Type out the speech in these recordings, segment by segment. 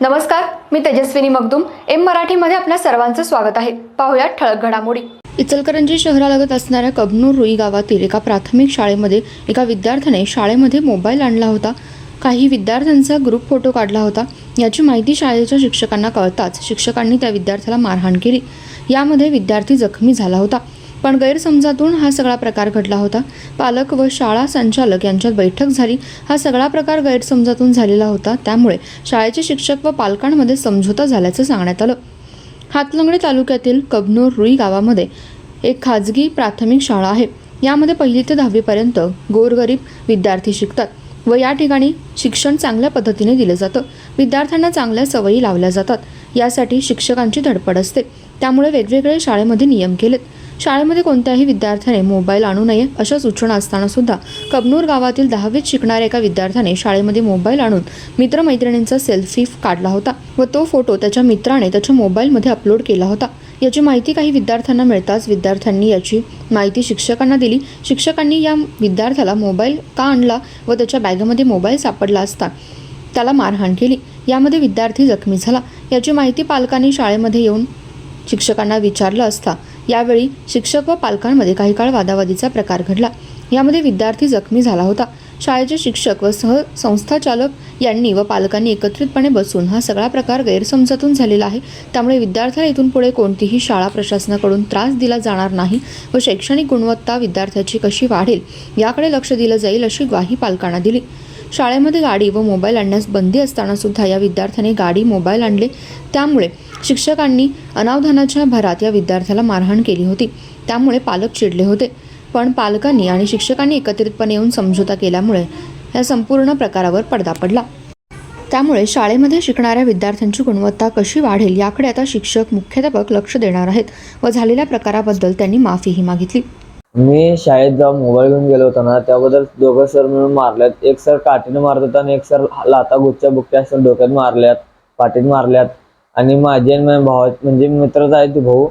नमस्कार मी तेजस्विनी मगदुम. एम मराठीमध्ये आपल्या सर्वांचं स्वागत आहे. पाहुयात ठळक घडामोडी. इचलकरंजी शहरालगत असणाऱ्या कबनूर रुई गावातील एका प्राथमिक शाळेमध्ये एका विद्यार्थ्याने शाळेमध्ये मोबाईल आणला होता. काही विद्यार्थ्यांचा ग्रुप फोटो काढला होता. याची माहिती शाळेच्या शिक्षकांना कळताच शिक्षकांनी त्या विद्यार्थ्याला मारहाण केली. यामध्ये विद्यार्थी जखमी झाला होता. पण गैरसमजातून हा सगळा प्रकार घडला होता. पालक व शाळा संचालक यांच्यात बैठक झाली. हा सगळा प्रकार गैरसमजातून झालेला होता. त्यामुळे शाळेचे शिक्षक व पालकांमध्ये समझोता झाल्याचं सांगण्यात आलं. हातलंगडी तालुक्यातील कबनूर रुई गावामध्ये एक खाजगी प्राथमिक शाळा आहे. यामध्ये पहिली ते दहावीपर्यंत गोरगरीब विद्यार्थी शिकतात व या ठिकाणी शिक्षण चांगल्या पद्धतीने दिलं जातं. विद्यार्थ्यांना चांगल्या सवयी लावल्या जातात. यासाठी शिक्षकांची धडपड असते. त्यामुळे वेगवेगळे शाळेमध्ये नियम केलेत. शाळेमध्ये कोणत्याही विद्यार्थ्याने मोबाईल आणू नये अशा सूचना असताना सुद्धा कबनूर गावातील दहावीत शिकणाऱ्या एका विद्यार्थ्याने शाळेमध्ये मोबाईल आणून मित्रमैत्रिणींचा सेल्फी काढला होता व तो फोटो त्याच्या मित्राने त्याच्या मोबाईलमध्ये अपलोड केला होता. याची माहिती काही विद्यार्थ्यांना मिळताच विद्यार्थ्यांनी याची माहिती शिक्षकांना दिली. शिक्षकांनी या विद्यार्थ्याला मोबाईल का आणला व त्याच्या बॅगेमध्ये मोबाईल सापडला असता त्याला मारहाण केली. यामध्ये विद्यार्थी जखमी झाला. याची माहिती पालकांनी शाळेमध्ये येऊन शिक्षकांना विचारलं असता यावेळी शिक्षक व पालकांमध्ये काही काळ वादावादीचा प्रकार घडला. यामध्ये विद्यार्थी जखमी झाला होता. शाळेचे शिक्षक व सह संस्थाचालक यांनी व पालकांनी एकत्रितपणे बसून हा सगळा प्रकार गैरसमजातून झालेला आहे. त्यामुळे विद्यार्थ्याला इथून पुढे कोणतीही शाळा प्रशासनाकडून त्रास दिला जाणार नाही व शैक्षणिक गुणवत्ता विद्यार्थ्याची कशी वाढेल याकडे लक्ष दिलं जाईल अशी ग्वाही पालकांना दिली. शाळेमध्ये गाडी व मोबाईल आणण्यास बंदी असताना सुद्धा या विद्यार्थ्याने गाडी मोबाईल आणले. त्यामुळे शिक्षकांनी अनावधानाच्या भरात या विद्यार्थ्याला मारहाण केली होती. त्यामुळे पालक चिडले होते. पण पालकांनी आणि शिक्षकांनी एकत्रितपणे येऊन समझोता केल्यामुळे या संपूर्ण प्रकारावर पडदा पडला. त्यामुळे शाळेमध्ये शिकणाऱ्या विद्यार्थ्यांची गुणवत्ता कशी वाढेल याकडे आता शिक्षक मुख्याध्यापक लक्ष देणार आहेत व झालेल्या प्रकाराबद्दल त्यांनी माफीही मागितली. मी शाळेत जाऊन मोबाईल घेऊन गेलो होतो ना त्याबद्दल दोघं सर मिळून मारल्यात. एक सर काठीने मारत होता आणि एक सर लाता गुच्च्या बुक्या सर डोक्यात मारल्यात पाठीत मारल्यात. आणि माझी आणि माझ्या भावा म्हणजे मित्रच आहे ती भाऊ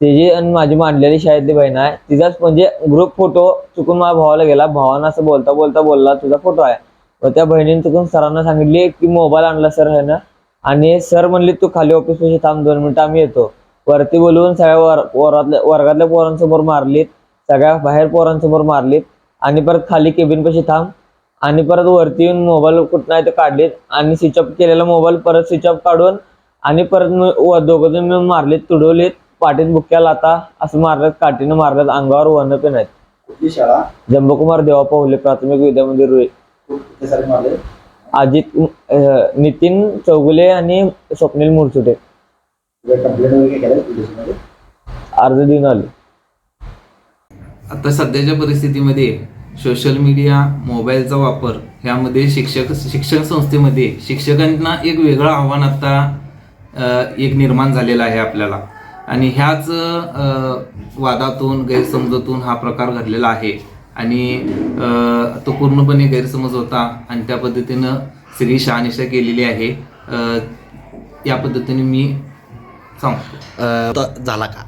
तिची आणि माझी मांडलेली शाळेतली बहीण आहे. तिचाच म्हणजे ग्रुप फोटो चुकून माझ्या भावाला गेला. भावानं असं बोलता बोलता बोलला तुझा फोटो आहे. व त्या बहिणीने चुकून सरांना सांगितली की मोबाईल आणला सर आहे ना आणि सर म्हणले तू खाली ऑफिसमध्ये थांब दोन मिनिटं आम्ही येतो. वरती बोलवून सगळ्या वर वरातल्या वर्गातल्या पोरांसमोर मारलीत. सगळ्या बाहेर पोरांसमोर मारलीत. आणि परत खाली केबिन पाशी थांब. आणि परत वरती येऊन मोबाईल कुठं आहे ते काढलीत. आणि स्विच ऑफ केलेला मोबाईल परत स्विच ऑफ काढून आणि परत दोघं जण मिळून मारलीत तुडवलीत. पाठीत बुक्या लाता असं मारल्यात काठीनं मारल्यात अंगावर वन पण आहेत. कुठली शाळा? जंबकुमार देवा पाहुले प्राथमिक विद्यामंदिर रुई. कुठे मारले? अजित अं, नितीन चौगुले आणि स्वप्नील मुरचुटे कंप्लेंट वगैरे केलं पोलिसमध्ये? अर्ज देऊन आले. आता सध्याच्या परिस्थितीमध्ये सोशल मीडिया मोबाईलचा वापर ह्यामध्ये शिक्षक शिक्षण संस्थेमध्ये शिक्षकांना एक वेगळं आव्हान आता एक निर्माण झालेलं आहे आपल्याला. आणि ह्याच वादातून गैरसमजातून हा प्रकार घडलेला आहे. आणि तो पूर्णपणे गैरसमज होता आणि त्या पद्धतीनं सगळी शहानिशा केलेली आहे. या पद्धतीने मी सांगतो. झाला का?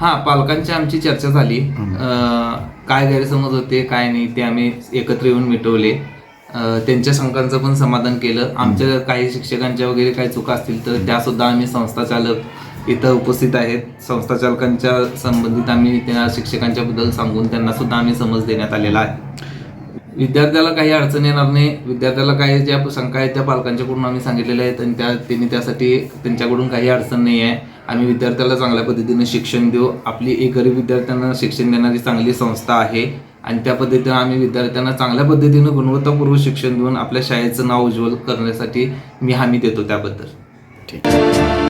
हा पालकांची आमची चर्चा झाली. काय गैरसमज होते काय नाही ते आम्ही एकत्र येऊन मिटवले. त्यांच्या शंकांचं पण समाधान केलं. आमच्या काही शिक्षकांच्या वगैरे काही चुका असतील तर त्या सुद्धा आम्ही संस्थाचालक इथं उपस्थित आहेत. संस्थाचालकांच्या संबंधित आम्ही त्या शिक्षकांच्या बद्दल सांगून त्यांना सुद्धा आम्ही समज देण्यात आलेला आहे. विद्यार्थ्याला काही अडचण येणार नाही. विद्यार्थ्याला काही ज्या शंका आहेत त्या पालकांच्याकडून आम्ही सांगितलेल्या आहेत आणि त्या त्यांनी त्यासाठी त्यांच्याकडून काही अडचण नाही आहे. आम्ही विद्यार्थ्याला चांगल्या पद्धतीने शिक्षण देऊ. आपली एक गरीब विद्यार्थ्यांना शिक्षण देणारी चांगली संस्था आहे आणि त्या पद्धतीनं आम्ही विद्यार्थ्यांना चांगल्या पद्धतीनं गुणवत्तापूर्व शिक्षण देऊन आपल्या शाळेचं नाव उज्ज्वल करण्यासाठी मी हमी देतो त्याबद्दल. ठीक